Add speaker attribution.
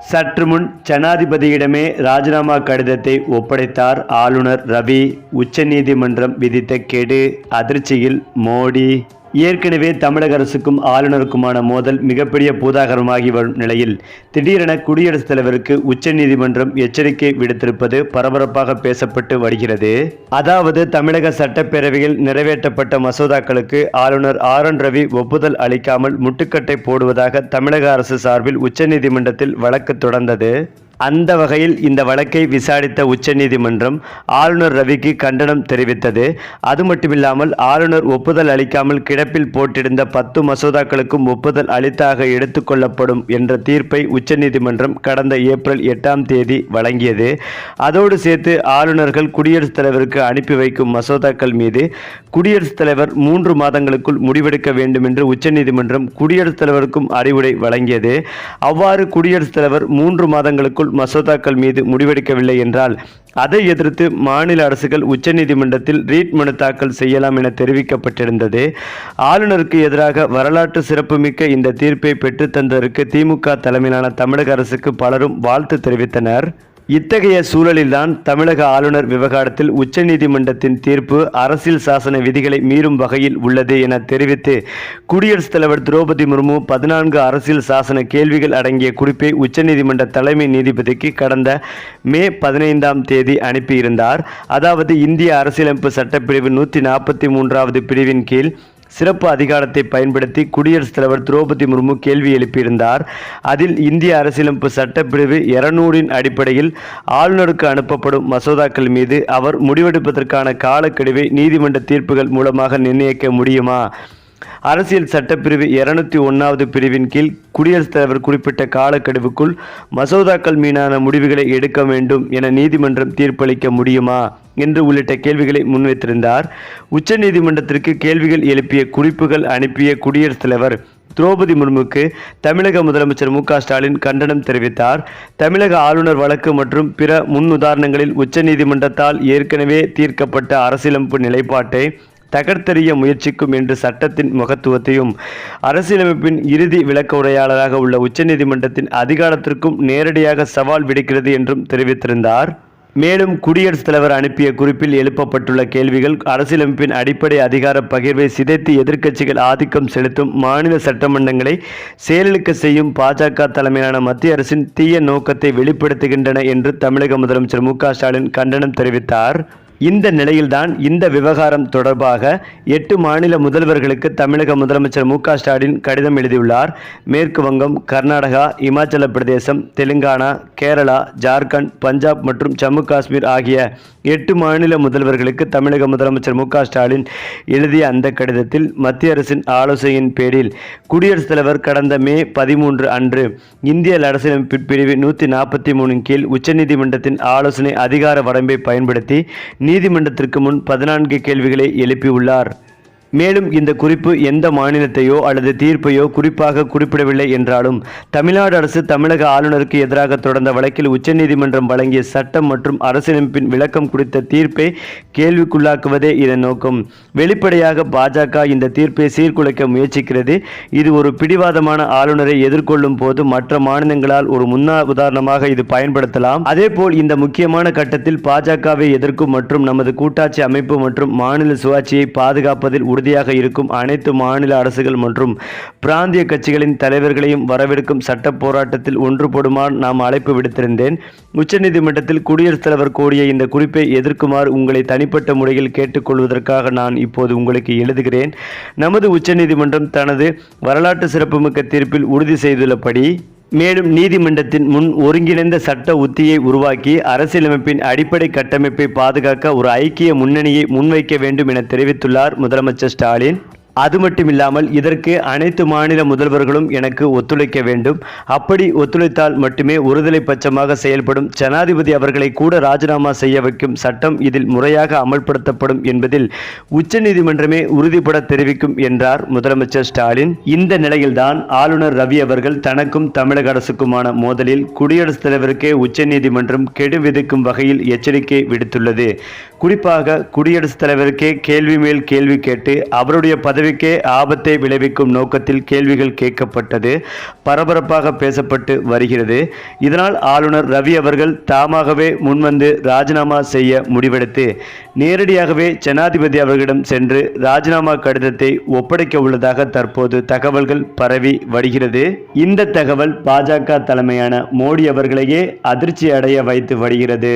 Speaker 1: சற்று முன் ஜனாதிபதியிடமே ராஜினாமா கடிதத்தை ஒப்படைத்தார் ஆளுநர் ரவி. உச்சநீதிமன்றம் விதித்த கெடு அதிர்ச்சியில் மோடி. ஏற்கனவே தமிழக அரசுக்கும் ஆளுநருக்குமான மோதல் மிகப்பெரிய பூதாகரமாகி வரும் நிலையில் திடீரென குடியரசுத் தலைவருக்கு உச்சநீதிமன்றம் எச்சரிக்கை விடுத்திருப்பது பரபரப்பாக பேசப்பட்டு வருகிறது. அதாவது தமிழக சட்டப்பேரவையில் நிறைவேற்றப்பட்ட மசோதாக்களுக்கு ஆளுநர் ஆர் என் ரவி ஒப்புதல் அளிக்காமல் முட்டுக்கட்டை போடுவதாக தமிழக அரசு சார்பில் உச்சநீதிமன்றத்தில் வழக்கு தொடர்ந்தது. அந்த வகையில் இந்த வழக்கை விசாரித்த உச்சநீதிமன்றம் ஆளுநர் ரவிக்கு கண்டனம் தெரிவித்தது. அது மட்டுமில்லாமல் ஆளுநர் ஒப்புதல் அளிக்காமல் கிடப்பில் போட்டிருந்த பத்து மசோதாக்களுக்கும் ஒப்புதல் அளித்தாக எடுத்துக்கொள்ளப்படும் என்ற தீர்ப்பை உச்சநீதிமன்றம் கடந்த ஏப்ரல் எட்டாம் தேதி வழங்கியது. அதோடு சேர்த்து ஆளுநர்கள் குடியரசுத் தலைவருக்கு அனுப்பி வைக்கும் மசோதாக்கள் மீது குடியரசுத் தலைவர் மூன்று மாதங்களுக்குள் முடிவெடுக்க வேண்டும் என்று உச்சநீதிமன்றம் குடியரசுத் தலைவருக்கும் அறிவுரை வழங்கியது. அவ்வாறு குடியரசுத் தலைவர் மூன்று மாதங்களுக்குள் மசோதாக்கள் மீது முடிவெடுக்கவில்லை என்றால் அதை எதிர்த்து மாநில அரசுகள் உச்சநீதிமன்றத்தில் ரீட் மனு தாக்கல் செய்யலாம் என தெரிவிக்கப்பட்டிருந்தது. ஆளுநருக்கு எதிராக வரலாற்று சிறப்புமிக்க இந்த தீர்ப்பை பெற்றுத்தந்ததற்கு திமுக தலைமையிலான தமிழக அரசுக்கு பலரும் வாழ்த்து தெரிவித்தனர். இத்தகைய சூழலில்தான் தமிழக ஆளுநர் விவகாரத்தில் உச்சநீதிமன்றத்தின் தீர்ப்பு அரசியல் சாசன விதிகளை மீறும் வகையில் உள்ளது என தெரிவித்து குடியரசுத் தலைவர் திரௌபதி முர்மு பதினான்கு அரசியல் சாசன கேள்விகள் அடங்கிய குறிப்பை உச்சநீதிமன்ற தலைமை நீதிபதிக்கு கடந்த மே பதினைந்தாம் தேதி அனுப்பியிருந்தார். அதாவது இந்திய அரசியலமைப்பு சட்டப்பிரிவு நூற்றி நாற்பத்தி மூன்றாவது பிரிவின் கீழ் சிறப்பு அதிகாரத்தை பயன்படுத்தி குடியரசுத் தலைவர் திரௌபதி முர்மு கேள்வி எழுப்பியிருந்தார். அதில் இந்திய அரசியலமைப்பு சட்டப்பிரிவு இருநூறின் அடிப்படையில் ஆளுநருக்கு அனுப்பப்படும் மசோதாக்கள் மீது அவர் முடிவெடுப்பதற்கான காலக்கெடுவை நீதிமன்ற தீர்ப்புகள் மூலமாக நிர்ணயிக்க முடியுமா? அரசியல் சட்டப்பிரிவு இருநூத்தி ஒன்றாவது பிரிவின் கீழ் குடியரசுத் தலைவர் குறிப்பிட்ட காலக்கெடுவுக்குள் மசோதாக்கள் மீதான முடிவுகளை எடுக்க வேண்டும் என நீதிமன்றம் தீர்ப்பளிக்க முடியுமா என்று உள்ளிட்ட கேள்விகளை முன்வைத்திருந்தார். உச்சநீதிமன்றத்திற்கு கேள்விகள் எழுப்பிய குறிப்புகள் அனுப்பிய குடியரசுத் தலைவர் திரௌபதி முர்முக்கு தமிழக முதலமைச்சர் மு ஸ்டாலின் கண்டனம் தெரிவித்தார். தமிழக ஆளுநர் வழக்கு மற்றும் பிற முன் உதாரணங்களில் உச்சநீதிமன்றத்தால் ஏற்கனவே தீர்க்கப்பட்ட அரசியலமைப்பு நிலைப்பாட்டை தகர்த்தெறிய முயற்சிக்கும் என்று சட்டத்தின் மகத்துவத்தையும் அரசியலமைப்பின் இறுதி விளக்க உரையாளராக உள்ள உச்சநீதிமன்றத்தின் அதிகாரத்திற்கும் நேரடியாக சவால் விடுக்கிறது என்றும் தெரிவித்திருந்தார். மேலும் குடியரசுத் தலைவர் அனுப்பிய குறிப்பில் எழுப்பப்பட்டுள்ள கேள்விகள் அரசியலமைப்பின் அடிப்படை அதிகார பகிர்வை சிதைத்து எதிர்க்கட்சிகள் ஆதிக்கம் செலுத்தும் மாநில சட்டமன்றங்களை செயலிழக்க செய்யும் பாஜக தலைமையிலான மத்திய அரசின் தீய நோக்கத்தை வெளிப்படுத்துகின்றன என்று தமிழக முதலமைச்சர் மு ஸ்டாலின் கண்டனம் தெரிவித்தார். இந்த நிலையில்தான் இந்த விவகாரம் தொடர்பாக எட்டு மாநில முதல்வர்களுக்கு தமிழக முதலமைச்சர் மு க ஸ்டாலின் கடிதம் எழுதியுள்ளார். மேற்கு வங்கம் கர்நாடகா இமாச்சல பிரதேசம் தெலுங்கானா கேரளா ஜார்க்கண்ட் பஞ்சாப் மற்றும் ஜம்மு காஷ்மீர் ஆகிய எட்டு மாநில முதல்வர்களுக்கு தமிழக முதலமைச்சர் மு க ஸ்டாலின் எழுதிய அந்த கடிதத்தில் மத்திய அரசின் ஆலோசனையின் பேரில் குடியரசுத் தலைவர் கடந்த மே பதிமூன்று அன்று இந்திய அரசியலமைப்பு பிரிவு நூற்றி நாற்பத்தி மூணின் கீழ் உச்சநீதிமன்றத்தின் ஆலோசனை அதிகார வரம்பை பயன்படுத்தி நீதிமன்றத்திற்கு முன் பதினான்கு கேள்விகளை எழுப்பியுள்ளார். மேலும் இந்த குறிப்பு எந்த மாநிலத்தையோ அல்லது தீர்ப்பையோ குறிப்பாக குறிப்பிடவில்லை என்றாலும் தமிழ்நாடு அரசு தமிழக ஆளுநருக்கு எதிராக தொடர்ந்த வழக்கில் உச்சநீதிமன்றம் வழங்கிய சட்டம் மற்றும் அரசியலமைப்பின் விளக்கம் குறித்த தீர்ப்பை கேள்விக்குள்ளாக்குவதே இதன் நோக்கம். வெளிப்படையாக பாஜக இந்த தீர்ப்பை சீர்குலைக்க முயற்சிக்கிறது. இது ஒரு பிடிவாதமான ஆளுநரை எதிர்கொள்ளும் போது மற்ற மாநிலங்களால் ஒரு முன்னா உதாரணமாக இது பயன்படுத்தலாம். அதேபோல் இந்த முக்கியமான கட்டத்தில் பாஜகவை எதிர்க்கும் மற்றும் நமது கூட்டாட்சி அமைப்பு மற்றும் மாநில சுயாட்சியை பாதுகாப்பதில் உறுதியாக இருக்கும் அனைத்து மாநில அரசுகள் மற்றும் பிராந்திய கட்சிகளின் தலைவர்களையும் வரவிருக்கும் சட்ட போராட்டத்தில் ஒன்றுபடுமாறு நாம் அழைப்பு விடுத்திருந்தேன். உச்சநீதிமன்றத்தில் குடியரசுத் தலைவர் கோரிய இந்த குறிப்பை எதிர்க்குமாறு உங்களை தனிப்பட்ட முறையில் கேட்டுக்கொள்வதற்காக நான் இப்போது உங்களுக்கு எழுதுகிறேன். நமது உச்சநீதிமன்றம் தனது வரலாற்று சிறப்புமிக்க தீர்ப்பில் உறுதி செய்துள்ளபடி மேலும் நீதிமன்றத்தின் முன் ஒருங்கிணைந்த சட்ட உத்தியை உருவாக்கி அரசியலமைப்பின் அடிப்படை கட்டமைப்பை பாதுகாக்க ஒரு ஐக்கிய முன்னணியை முன்வைக்க வேண்டும் என தெரிவித்துள்ளார் முதலமைச்சர் ஸ்டாலின். அது மட்டுமில்லாமல் இதற்கு அனைத்து மாநில முதல்வர்களும் எனக்கு ஒத்துழைக்க வேண்டும். அப்படி ஒத்துழைத்தால் மட்டுமே ஒருதலை பட்சமாக செயல்படும் ஜனாதிபதி அவர்களை கூட ராஜினாமா செய்ய வைக்கும் சட்டம் இதில் முறையாக அமல்படுத்தப்படும் என்பதில் உச்சநீதிமன்றமே உறுதிபட தெரிவிக்கும் என்றார் முதலமைச்சர் ஸ்டாலின். இந்த நிலையில்தான் ஆளுநர் ரவி அவர்கள் தனக்கும் தமிழக அரசுக்குமான மோதலில் குடியரசுத் தலைவருக்கே உச்சநீதிமன்றம் கெடு விதிக்கும் வகையில் எச்சரிக்கை விடுத்துள்ளது. குறிப்பாக குடியரசுத் தலைவருக்கே கேள்வி மேல் கேள்வி கேட்டு அவருடைய பதவி பதவிக்கே ஆபத்தை விளைவிக்கும் நோக்கத்தில் கேள்விகள் கேட்கப்பட்டது பரபரப்பாக பேசப்பட்டு வருகிறது. இதனால் ஆளுநர் ரவி அவர்கள் தாமாகவே முன்வந்து ராஜினாமா செய்ய முடிவெடுத்து நேரடியாகவே ஜனாதிபதி அவர்களிடம் சென்று ராஜினாமா கடிதத்தை ஒப்படைக்க உள்ளதாக தற்போது தகவல்கள் பரவி வருகிறது. இந்த தகவல் பாஜக தலைமையான மோடி அவர்களையே அதிர்ச்சி அடைய வைத்து வருகிறது.